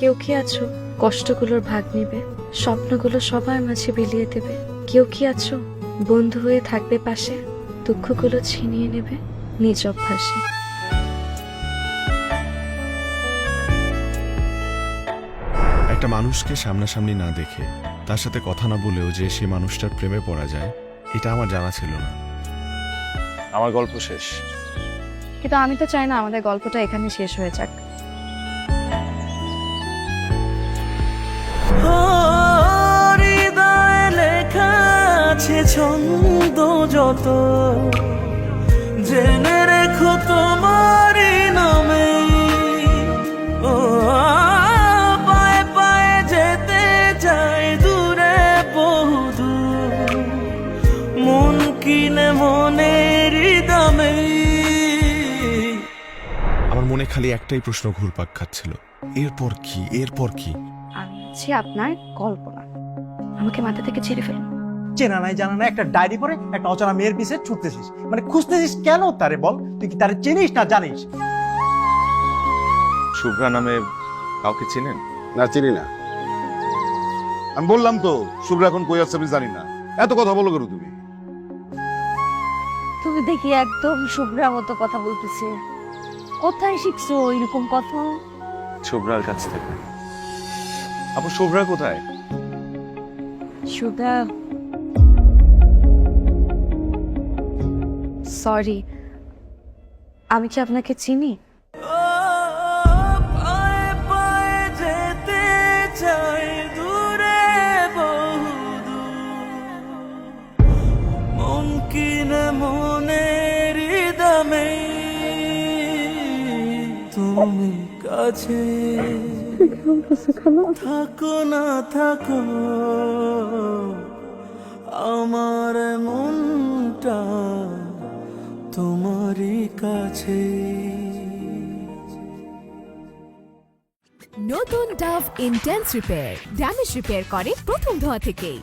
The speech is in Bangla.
কেউ কি আছো? কষ্টগুলোর ভাগ নেবে। স্বপ্নগুলো সবার মাঝে বিলিয়ে দেবে। কেউ কি আছো? বন্ধু হয়ে থাকবে পাশে। দুঃখগুলো ছিনিয়ে নেবে নিজ অভ্যাসে। একটা মানুষকে সামনাসামনি না দেখে তার সাথে কথা না বলেও যে সে মানুষটার প্রেমে পড়া যায় এটা আমার জানা ছিল না। আমার গল্প শেষ। কিন্তু আমি তো চাই না আমাদের গল্পটা এখানে শেষ হয়ে যাক। আছে ছন্দ যত। জেনে রেখো তোমারই নামে। ও পায়ে পায়ে যেতে চাই দূরে বহুদূর মন কিনে মনের দামে। আমার মনে খালি একটাই প্রশ্ন ঘুরপাক খাচ্ছিল। এরপর কি? এরপর কি? আমি হচ্ছি আপনার কল্পনা। আমাকে মাথা থেকে ছেড়ে ফেলুন। চেনা নাই জানা নাই একটা ডায়েরি পরে একটা অচেনা মেয়ের পিছে ছুটতেছিস। মানে খুঁজতেছিস কেন তারে বল? তুই কি তারে চিনিস না জানিস? শুভ্রা নামে কাউকে চেনেন? না চিনি না। আমি বললাম তো শুভ্রা এখন কই আছে আমি জানি না। এত কথা বলো কেন তুমি? তুমি দেখি একদম শুভ্রা মতো কথা বলতেছে। কোথায় শিখছো এরকম কথা? শুভ্রার কাছ থেকে। আপু শুভ্রা কোথায়? শুভ্রা সরি আমি কি আপনাকে চিনি? পায়ে পায়ে যেতে চাই দূরে বহুদূর। মন কিনে দামে তুমি কাছে থাকো না থাকো। তোমারই কাছে। নতুন Dove intense repair damage repair করে প্রথম ধোয়া থেকেই।